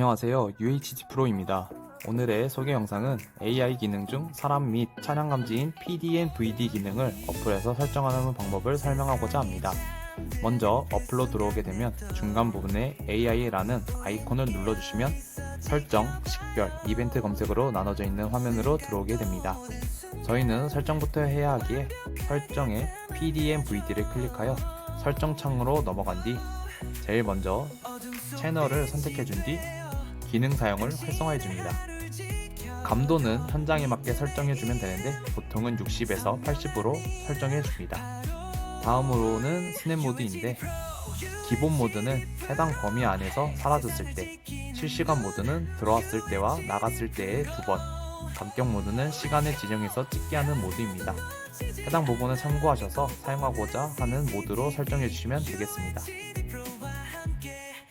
안녕하세요. UHG 프로입니다. 오늘의 소개 영상은 AI 기능 중 사람 및 차량 감지인 PDN VD 기능을 어플에서 설정하는 방법을 설명하고자 합니다. 먼저 어플로 들어오게 되면 중간 부분에 AI라는 아이콘을 눌러주시면 설정, 식별, 이벤트 검색으로 나눠져 있는 화면으로 들어오게 됩니다. 저희는 설정부터 해야 하기에 설정에 PDN VD를 클릭하여 설정 창으로 넘어간 뒤 제일 먼저 채널을 선택해 준 뒤 기능 사용을 활성화해 줍니다. 감도는 현장에 맞게 설정해 주면 되는데 보통은 60에서 80으로 설정해 줍니다. 다음으로는 스냅 모드인데 기본 모드는 해당 범위 안에서 사라졌을 때, 실시간 모드는 들어왔을 때와 나갔을 때에 두 번, 감격 모드는 시간을 지정해서 찍게 하는 모드입니다. 해당 부분을 참고하셔서 사용하고자 하는 모드로 설정해 주시면 되겠습니다.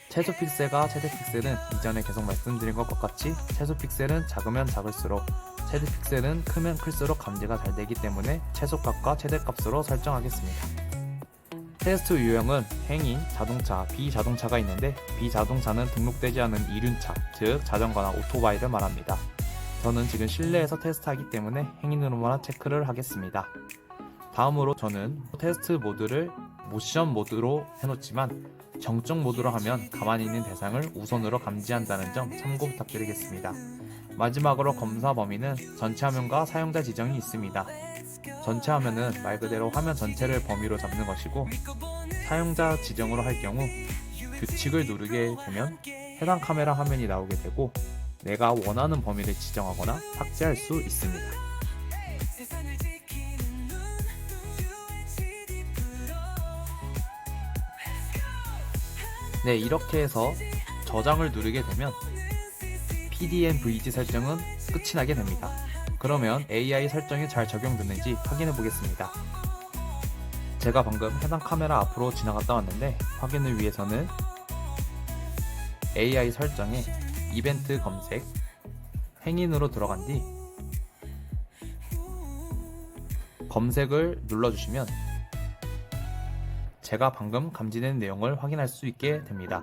최소 픽셀과 최대 픽셀은 이전에 계속 말씀드린 것과 같이 최소 픽셀은 작으면 작을수록 최대 픽셀은 크면 클수록 감지가 잘 되기 때문에 최소값과 최대값으로 설정하겠습니다. 테스트 유형은 행인, 자동차, 비자동차가 있는데 비자동차는 등록되지 않은 이륜차, 즉 자전거나 오토바이를 말합니다. 저는 지금 실내에서 테스트하기 때문에 행인으로만 체크를 하겠습니다. 다음으로 저는 테스트 모드를 모션 모드로 해놓지만 정적 모드로 하면 가만히 있는 대상을 우선으로 감지한다는 점 참고 부탁드리겠습니다. 마지막으로 검사 범위는 전체 화면과 사용자 지정이 있습니다. 전체 화면은 말 그대로 화면 전체를 범위로 잡는 것이고 사용자 지정으로 할 경우 규칙을 누르게 되면 해당 카메라 화면이 나오게 되고 내가 원하는 범위를 지정하거나 삭제할 수 있습니다. 네, 이렇게 해서 저장을 누르게 되면 PDN VG 설정은 끝이 나게 됩니다. 그러면 AI 설정이 잘 적용됐는지 확인해 보겠습니다. 제가 방금 해당 카메라 앞으로 지나갔다 왔는데 확인을 위해서는 AI 설정에 이벤트 검색, 행인으로 들어간 뒤 검색을 눌러주시면 제가 방금 감지된 내용을 확인할 수 있게 됩니다.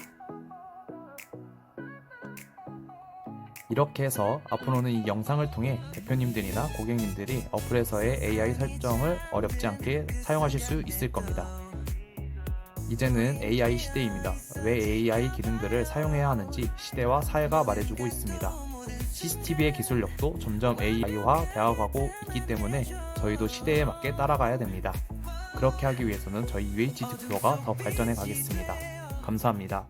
이렇게 해서 앞으로는 이 영상을 통해 대표님들이나 고객님들이 어플에서의 AI 설정을 어렵지 않게 사용하실 수 있을 겁니다. 이제는 AI 시대입니다. 왜 AI 기능들을 사용해야 하는지 시대와 사회가 말해주고 있습니다. CCTV의 기술력도 점점 AI화 되어가고 있기 때문에 저희도 시대에 맞게 따라가야 됩니다. 그렇게 하기 위해서는 저희 UHG 프로가 더 발전해 가겠습니다. 감사합니다.